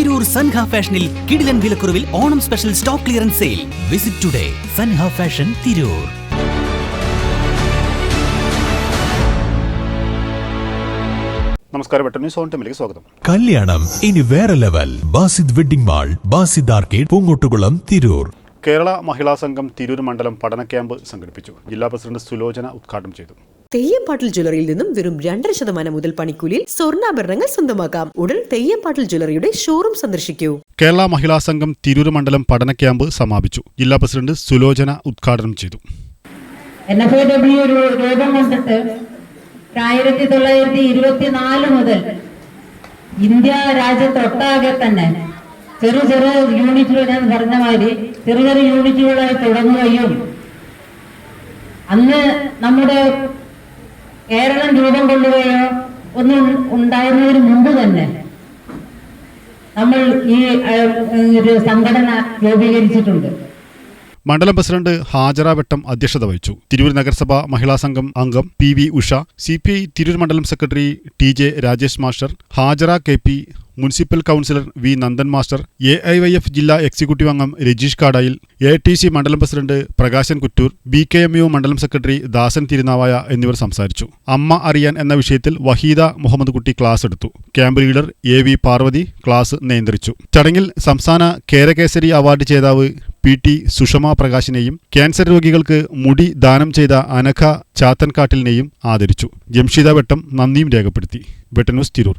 തിരൂർ സൻഹ ഫാഷനിൽ കിടിലൻ വിലക്കുറവിൽ Onam special stock clearance sale. Visit today Sanha fashion Tirur. നമസ്കാരം ന്യൂസ് ഓൺ ടൈമിലേക്ക് സ്വാഗതം. കല്യാണം ഇനി വേറെ level. Basid wedding mall Basid arcade Poongottukulam Tirur. Kerala മഹിളാ സംഘം തിരൂർ മണ്ഡലം പഠന ക്യാമ്പ് സംഘടിപ്പിച്ചു. ജില്ലാ പ്രസിഡന്റ് സുലോചന ഉദ്ഘാടനം ചെയ്തു. തെയ്യംപാട്ടിൽ ജ്വല്ലറിയിൽ നിന്നും വെറും രണ്ടര ശതമാനം മുതൽ പണിക്കൂലിയിൽ സ്വർണാഭരണങ്ങൾ സ്വന്തമാക്കാം. ഉടൻ തെയ്യംപാട്ടിൽ ജ്വല്ലറിയുടെ ഷോറൂം സന്ദർശിക്കൂ. കേരള മഹിളാ സംഘം തിരൂർ മണ്ഡലം പഠന ക്യാമ്പ് സമാപിച്ചു. ജില്ലാ പ്രസിഡന്റ് സുലോചന ഉദ്ഘാടനം ചെയ്തു. എൻ എഫ് ഐ ഡബ്ല്യു രൂപം കൊണ്ടിട്ട് ആയിരത്തി തൊള്ളായിരത്തി ഇരുപത്തിനാല് മുതൽ ഇന്ത്യ രാജ്യത്തൊട്ടാകെ തന്നെ ചെറു ചെറു യൂണിറ്റുകൾ ഞാൻ പറഞ്ഞ മാതിരി ചെറു ചെറു യൂണിറ്റുകളായി തുടങ്ങുകയും അന്ന് നമ്മുടെ കേരളം രൂപം കൊള്ളുകയോ ഒന്നും ഉണ്ടായിരുന്നതിന് മുമ്പ് തന്നെ നമ്മൾ ഈ ഒരു സംഘടന രൂപീകരിച്ചിട്ടുണ്ട്. മണ്ഡലം പ്രസിഡന്റ് ഹാജറ വെട്ടം അധ്യക്ഷത വഹിച്ചു. തിരൂർ നഗരസഭ മഹിളാ സംഘം അംഗം P V Usha C P I Tirur മണ്ഡലം secretary T J Rajesh master Hajara K P municipal councillor V Nandan master A I Y F ജില്ലാ എക്സിക്യൂട്ടീവ് അംഗം Rajeesh Kadayil A T C മണ്ഡലം president Prakashan Kuttoor B K M U മണ്ഡലം secretary Dasan Thirunavaya എന്നിവർ സംസാരിച്ചു. അമ്മ അറിയാൻ എന്ന വിഷയത്തിൽ വഹീദ മുഹമ്മദ് കുട്ടി ക്ലാസ് എടുത്തു. Camp leader A V Parvathi class നിയന്ത്രിച്ചു. ചടങ്ങിൽ സംസ്ഥാന കേരകേസരി അവാർഡ് ജേതാവ് പി ടി സുഷമ പ്രകാശിനെയും ക്യാൻസർ രോഗികൾക്ക് മുടി ദാനം ചെയ്ത അനഘ ചാത്തൻകാട്ടിലിനെയും ആദരിച്ചു. ജംഷിദ വെട്ടം നന്ദിയും രേഖപ്പെടുത്തി. വെട്ടന്യൂസ് തിരൂർ.